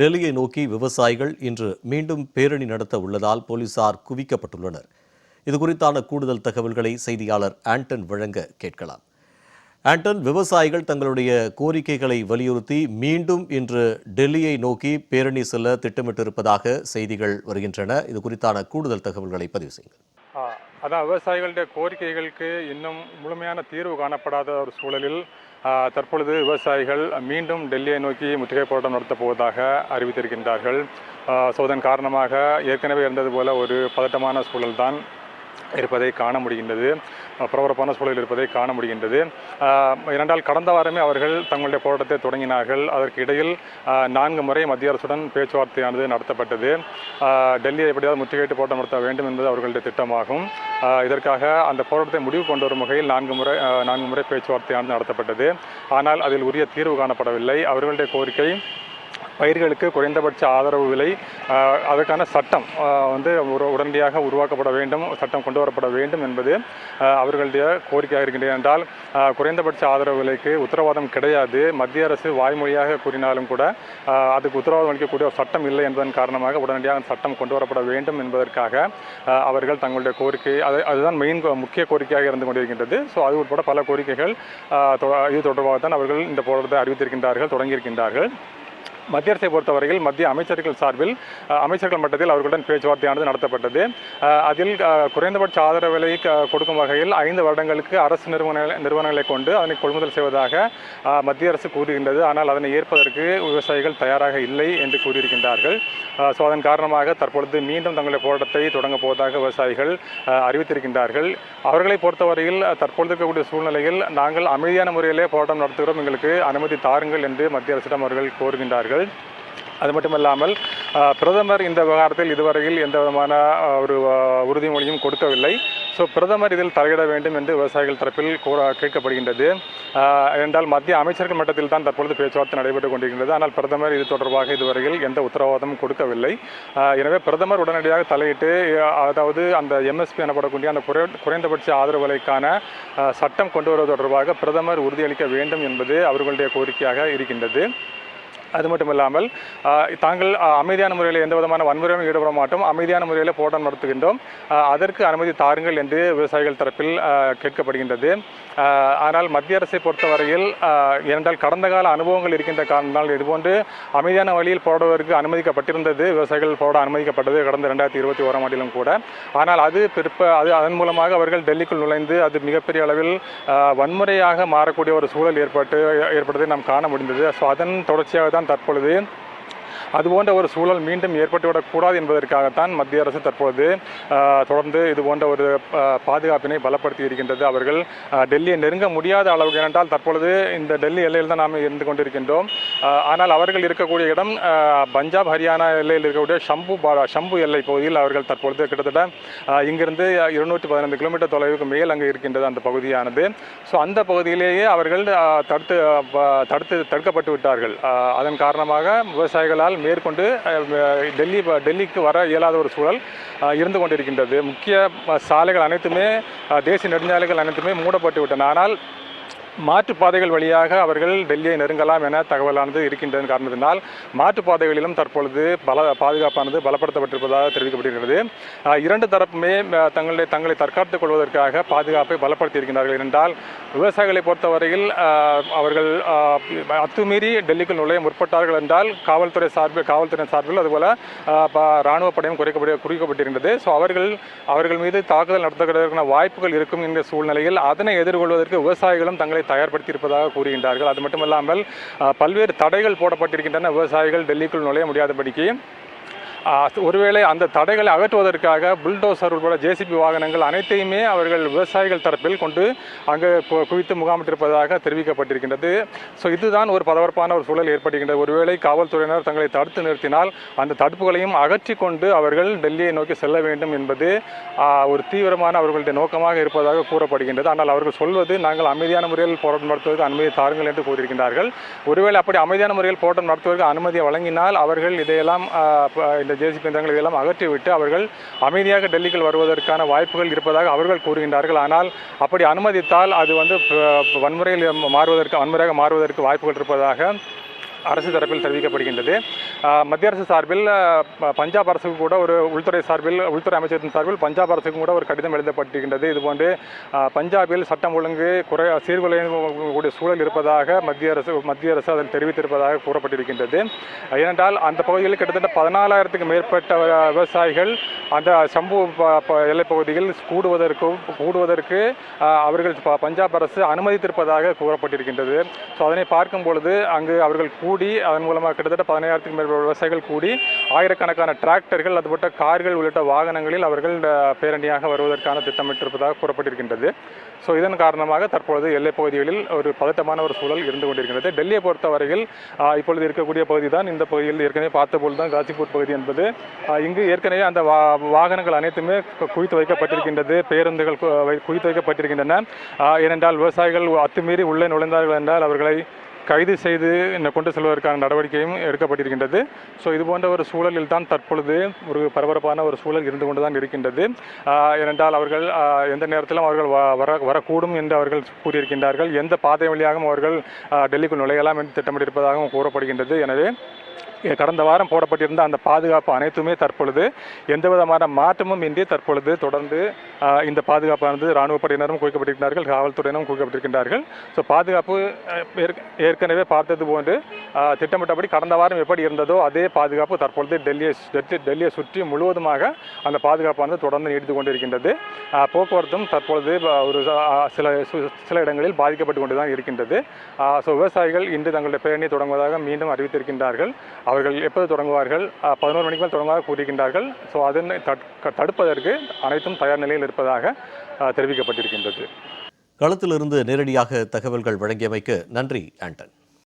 டெல்லியை நோக்கி விவசாயிகள் இன்று மீண்டும் பேரணி நடத்த உள்ளதால் போலீசார் குவிக்கப்பட்டுள்ளனர். இது குறித்தான கூடுதல் தகவல்களை செய்தியாளர் ஆண்டன் வழங்க கேட்கலாம். ஆண்டன் விவசாயிகள் தங்களுடைய கோரிக்கைகளை வலியுறுத்தி மீண்டும் இன்று டெல்லியை நோக்கி பேரணி செல்ல திட்டமிட்டிருப்பதாக செய்திகள் வருகின்றன. இது குறித்தான கூடுதல் தகவல்களை பதிவு செய்யுங்கள். அதான் விவசாயிகளுடைய கோரிக்கைகளுக்கு இன்னும் முழுமையான தீர்வு காணப்படாத ஒரு சூழலில் தற்பொழுது விவசாயிகள் மீண்டும் டெல்லியை நோக்கி முற்றுகை போராட்டம் நடத்தப் போவதாக அறிவித்திருக்கின்றார்கள். ஸோ அதன் காரணமாக ஏற்கனவே இருந்தது போல ஒரு பதட்டமான சூழல்தான் இருப்பதை காண முடிகின்றது. பரபரப்பான சூழல் இருப்பதை காண முடிகின்றது. இரண்டால் கடந்த வாரமே அவர்கள் தங்களுடைய போராட்டத்தை தொடங்கினார்கள். அதற்கு இடையில் நான்கு முறை மத்திய அரசுடன் பேச்சுவார்த்தையானது நடத்தப்பட்டது. டெல்லியை எப்படியாவது முற்றுகையிட்டு போராட்டம் நடத்த வேண்டும் என்பது அவர்களுடைய திட்டமாகும். இதற்காக அந்த போராட்டத்தை முடிவு கொண்டு வரும் வகையில் நான்கு முறை நான்கு முறை பேச்சுவார்த்தையானது நடத்தப்பட்டது. ஆனால் அதில் உரிய தீர்வு காணப்படவில்லை. அவர்களுடைய கோரிக்கை பயிர்களுக்கு குறைந்தபட்ச ஆதரவு விலை அதற்கான சட்டம் வந்து ஒரு உடனடியாக உருவாக்கப்பட வேண்டும் சட்டம் கொண்டு வரப்பட வேண்டும் என்பது அவர்களுடைய கோரிக்கையாக இருக்கின்றது என்றால் குறைந்தபட்ச ஆதரவு விலைக்கு உத்தரவாதம் கிடையாது. மத்திய அரசு வாய்மொழியாக கூறினாலும் கூட அதுக்கு உத்தரவாதம் அளிக்கக்கூடிய ஒரு சட்டம் இல்லை என்பதன் காரணமாக உடனடியாக சட்டம் கொண்டு வரப்பட வேண்டும் என்பதற்காக அவர்கள் தங்களுடைய கோரிக்கை அது அதுதான் மெயின் முக்கிய கோரிக்கையாக இருந்து கொண்டிருக்கின்றது. ஸோ அது உட்பட பல கோரிக்கைகள் தொ- இது தொடர்பாக தான் அவர்கள் இந்த போராட்டத்தை அறிவித்திருக்கின்றார்கள் தொடங்கியிருக்கின்றார்கள். மத்திய அரசை பொறுத்தவரையில் மத்திய அமைச்சர்கள் சார்பில் அமைச்சர்கள் மட்டத்தில் அவர்களுடன் பேச்சுவார்த்தையானது நடத்தப்பட்டது. அதில் குறைந்தபட்ச ஆதரவு விலை க- கொடுக்கும் வகையில் ஐந்து வருடங்களுக்கு அரசு நிறுவன நிறுவனங்களை கொண்டு அதனை கொள்முதல் செய்வதாக மத்திய அரசு கூறுகின்றது. ஆனால் அதனை ஏற்பதற்கு விவசாயிகள் தயாராக இல்லை என்று கூறியிருக்கின்றார்கள். ஸோ அதன் காரணமாக தற்பொழுது மீண்டும் தங்களுடைய போராட்டத்தை தொடங்கப் போவதாக விவசாயிகள் அறிவித்திருக்கின்றார்கள். அவர்களை பொறுத்தவரையில் தற்பொழுது இருக்கக்கூடிய சூழ்நிலையில் நாங்கள் அமைதியான முறையிலே போராட்டம் நடத்துகிறோம். எங்களுக்கு அனுமதி தாருங்கள் என்று மத்திய அரசிடம் அவர்கள் கோருகின்றார்கள். அது மட்டுமல்லாமல் பிரதமர் இந்த விவகாரத்தில் இதுவரையில் எந்த விதமான ஒரு உறுதிமொழியும் கொடுக்கவில்லை. ஸோ பிரதமர் இதில் தலையிட வேண்டும் என்று விவசாயிகள் தரப்பில் கூற கேட்கப்படுகின்றது. என்றால் மத்திய அமைச்சர்கள் மட்டத்தில் தான் தற்பொழுது பேச்சுவார்த்தை நடைபெற்றுக் கொண்டிருக்கின்றது. ஆனால் பிரதமர் இது தொடர்பாக இதுவரையில் எந்த உத்தரவாதமும் கொடுக்கவில்லை. எனவே பிரதமர் உடனடியாக தலையிட்டு அதாவது அந்த எம்எஸ்பி எனப்படக்கூடிய அந்த குறை குறைந்தபட்ச ஆதரவு விலைக்கான சட்டம் கொண்டு வருவது தொடர்பாக பிரதமர் உறுதியளிக்க வேண்டும் என்பது அவர்களுடைய கோரிக்கையாக இருக்கின்றது. அது மட்டும் இல்லாமல் தாங்கள் அமைதியான முறையில் எந்த விதமான வன்முறையும் ஈடுபட மாட்டோம். அமைதியான முறையில் போராட்டம் நடத்துகின்றோம். அதற்கு அனுமதி தாருங்கள் என்று விவசாயிகள் தரப்பில் கேட்கப்படுகின்றது. ஆனால் மத்திய அரசை பொறுத்தவரையில் ஆஹ், ஏனென்றால் கடந்த கால அனுபவங்கள் இருக்கின்ற காரணத்தால் இதுபோன்று அமைதியான வழியில் போராடுவதற்கு அனுமதிக்கப்பட்டிருந்தது. விவசாயிகள் போராட அனுமதிக்கப்பட்டது கடந்த ரெண்டாயிரத்தி இருபத்தி ஓராம் ஆண்டிலும் கூட. ஆனால் அது பிற்ப அது அதன் மூலமாக அவர்கள் டெல்லிக்குள் நுழைந்து அது மிகப்பெரிய அளவில் வன்முறையாக மாறக்கூடிய ஒரு சூழல் ஏற்பட்டு ஏற்பட்டதை நாம் காண முடிந்தது. ஸோ அதன் தொடர்ச்சியாக தான் தற்பொழுது அதுபோன்ற ஒரு சூழல் மீண்டும் ஏற்பட்டுவிடக்கூடாது என்பதற்காகத்தான் மத்திய அரசு தற்பொழுது தொடர்ந்து இது போன்ற ஒரு பாதுகாப்பினை பலப்படுத்தி இருக்கின்றது. அவர்கள் டெல்லியை நெருங்க முடியாத அளவுக்கு ஏனென்றால் தற்பொழுது இந்த டெல்லி எல்லையில் தான் நாம் இருந்து கொண்டிருக்கின்றோம். ஆனால் அவர்கள் இருக்கக்கூடிய இடம் பஞ்சாப் ஹரியானா எல்லையில் இருக்கக்கூடிய ஷம்பு பா- ஷம்பு எல்லை பகுதியில் அவர்கள் தற்பொழுது கிட்டத்தட்ட இங்கிருந்து இருநூற்றி பதினைந்து கிலோமீட்டர் தொலைவுக்கு மேல் அங்கே இருக்கின்றது அந்த பகுதியானது. ஸோ அந்த பகுதியிலேயே அவர்கள் தடுத்து தடுத்து தடுக்கப்பட்டு விட்டார்கள் அதன் காரணமாக விவசாயிகளால் மேற்கொண்டு டெல்லி டெல்லிக்கு வர இயலாத ஒரு சூழல் இருந்து கொண்டிருக்கின்றது. முக்கிய சாலைகள் அனைத்துமே தேசிய நெடுஞ்சாலைகள் அனைத்துமே மூடப்பட்டு விட்டன ஆனால் மாற்றுப்பாதைகள் வழியாக அவர்கள் டெல்லியை நெருங்கலாம் என தகவலானது இருக்கின்ற காரணத்தினால் மாற்றுப்பாதைகளிலும் தற்பொழுது பல பாதுகாப்பானது பலப்படுத்தப்பட்டிருப்பதாக தெரிவிக்கப்படுகிறது. இரண்டு தரப்புமே தங்களுடைய தங்களை தற்காத்துக் கொள்வதற்காக பாதுகாப்பை பலப்படுத்தியிருக்கிறார்கள் என்றால் விவசாயிகளை பொறுத்தவரையில் அவர்கள் அத்துமீறி டெல்லிக்குள் நுழைய முற்பட்டார்கள் என்றால் காவல்துறை சார்பில் காவல்துறை சார்பில் அதுபோல் இராணுவ படையும் குறைக்கப்பட குறிக்கப்பட்டிருக்கின்றது. ஸோ அவர்கள் அவர்கள் மீது தாக்குதல் நடத்துகிறதற்கான வாய்ப்புகள் இருக்கும் என்ற சூழ்நிலையில் அதனை எதிர்கொள்வதற்கு விவசாயிகளும் தங்களை தயார்படுத்தி தயார்படுத்தியிருப்பதாக கூறுகின்றார்கள். அது மட்டுமல்லாமல் பல்வேறு தடைகள் போடப்பட்டிருக்கின்றன. விவசாயிகள் டெல்லிக்குள் நுழைய முடியாதபடிக்கு ஒருவேளை அந்த தடைகளை அகற்றுவதற்காக புல்டோசர் உட்பட ஜேசிபி வாகனங்கள் அனைத்தையுமே அவர்கள் விவசாயிகள் தரப்பில் கொண்டு அங்கு குவித்து முகாமிட்டிருப்பதாக தெரிவிக்கப்பட்டிருக்கின்றது. ஸோ இதுதான் ஒரு பரபரப்பான ஒரு சூழல் ஏற்படுகின்றது. ஒருவேளை காவல்துறையினர் தங்களை தடுத்து நிறுத்தினால் அந்த தடுப்புகளையும் அகற்றி கொண்டு அவர்கள் டெல்லியை நோக்கி செல்ல வேண்டும் என்பது ஒரு தீவிரமான அவர்களுடைய நோக்கமாக இருப்பதாக கூறப்படுகின்றது. ஆனால் அவர்கள் சொல்வது நாங்கள் அமைதியான முறையில் போராட்டம் நடத்துவதற்கு அனுமதி தாருங்கள் என்று கூறியிருக்கின்றார்கள். ஒருவேளை அப்படி அமைதியான முறையில் போராட்டம் நடத்துவதற்கு அனுமதியை வழங்கினால் அவர்கள் இதையெல்லாம் இந்த இந்த ஜேசி இயந்திரங்கள் இதெல்லாம் அகற்றிவிட்டு அவர்கள் அமைதியாக டெல்லிக்குள் வருவதற்கான வாய்ப்புகள் இருப்பதாக அவர்கள் கூறுகின்றார்கள். ஆனால் அப்படி அனுமதித்தால் அது வந்து வன்முறையில் மாறுவதற்கு வன்முறையாக மாறுவதற்கு வாய்ப்புகள் இருப்பதாக அரசு தரப்பில் தெரிவிக்கப்படுகின்றது. மத்திய அரசு சார்பில் ப- பஞ்சாப் அரசுக்கு கூட ஒரு உள்துறை சார்பில் உள்துறை அமைச்சகத்தின் சார்பில் பஞ்சாப் அரசுக்கும் கூட ஒரு கடிதம் எழுதப்பட்டிருக்கின்றது. இதுபோன்று பஞ்சாபில் சட்டம் ஒழுங்கு குறை சீர்குலையக்கூடிய சூழல் இருப்பதாக மத்திய அரசு மத்திய அரசு அதில் தெரிவித்திருப்பதாக கூறப்பட்டிருக்கின்றது. ஏனென்றால் அந்த பகுதியில் கிட்டத்தட்ட பதினாலாயிரத்துக்கு மேற்பட்ட விவசாயிகள் அந்த சம்பு ப- ப- எல்லைப் பகுதியில் கூடுவதற்கும் கூடுவதற்கு அவர்கள் பஞ்சாப் அரசு அனுமதித்திருப்பதாக கூறப்பட்டிருக்கின்றது. ஸோ அதனை பார்க்கும் பொழுது அங்கு அவர்கள் கூடி அதன் மூலமாக கிட்டத்தட்ட பதினாயிரத்துக்கு மேற்பட்ட விவசாயிகள் கூடி ஆயிரக்கணக்கான டிராக்டர்கள் அதுபோட்ட கார்கள் உள்ளிட்ட வாகனங்களில் அவர்கள் பேரணியாக வருவதற்கான திட்டமிட்டிருப்பதாக கூறப்பட்டிருக்கின்றது. ஸோ இதன் காரணமாக தற்பொழுது எல்லைப் பகுதிகளில் ஒரு பதட்டமான ஒரு சூழல் இருந்து கொண்டிருக்கிறது டெல்லியை பொறுத்தவரையில் இப்பொழுது இருக்கக்கூடிய பகுதி தான் இந்த பகுதியில் ஏற்கனவே பார்த்தபோது தான் காசிப்பூர் பகுதி என்பது. இங்கு ஏற்கனவே அந்த வா வாகனங்கள் அனைத்துமே குவித்து வைக்கப்பட்டிருக்கின்றது. பேருந்துகள் கு- குவித்து வைக்கப்பட்டிருக்கின்றன. ஏனென்றால் விவசாயிகள் அத்துமீறி உள்ளே நுழைந்தார்கள் என்றால் அவர்களை கைது செய்து இன்னும் கொண்டு செல்வதற்கான நடவடிக்கையும் எடுக்கப்பட்டிருக்கின்றது. ஸோ இது போன்ற ஒரு சூழலில் தான் தற்பொழுது ஒரு பரபரப்பான ஒரு சூழல் இருந்து கொண்டு தான் இருக்கின்றது ஏனென்றால் அவர்கள் எந்த நேரத்திலும் அவர்கள் வ- வர வரக்கூடும் என்று அவர்கள் கூறியிருக்கின்றார்கள். எந்த பாதை வழியாகவும் அவர்கள் டெல்லிக்குள் நுழையலாம் என்று திட்டமிட்டிருப்பதாகவும் கூறப்படுகின்றது. எனவே கடந்த வாரம் போடப்பட்டிருந்த அந்த பாதுகாப்பு அனைத்துமே தற்பொழுது எந்த விதமான மாற்றமும் இன்றி தற்பொழுது தொடர்ந்து இந்த பாதுகாப்பானது இராணுவப்படையினரும் குவிக்கப்பட்டிருக்கிறார்கள் காவல்துறையினரும் குவிக்கப்பட்டிருக்கின்றார்கள். ஸோ பாதுகாப்பு ஏற்க- ஏற்கனவே பார்த்தது போன்று திட்டமிட்டபடி கடந்த வாரம் எப்படி இருந்ததோ அதே பாதுகாப்பு தற்பொழுது டெல்லியை டெல்லி- டெல்லியை சுற்றி முழுவதுமாக அந்த பாதுகாப்பானது தொடர்ந்து நீடித்து கொண்டிருக்கின்றது. போக்குவரத்தும் தற்பொழுது ஒரு சில சில இடங்களில் பாதிக்கப்பட்டு கொண்டு தான் இருக்கின்றது ஸோ விவசாயிகள் இன்று தங்களுடைய பேரணியை தொடங்குவதாக மீண்டும் அறிவித்திருக்கின்றார்கள். அவர்கள் எப்போது தொடங்குவார்கள்? பதினோரு மணிக்கு மேல் தொடங்குவதாக கூறியிருக்கின்றார்கள் ஸோ அதனை தடுக்க- தடுப்பதற்கு அனைத்தும் தயார் நிலையில் இருப்பதாக தெரிவிக்கப்பட்டிருக்கின்றது. களத்திலிருந்து நேரடியாக தகவல்கள் வழங்கியமைக்கு நன்றி ஆண்டன்.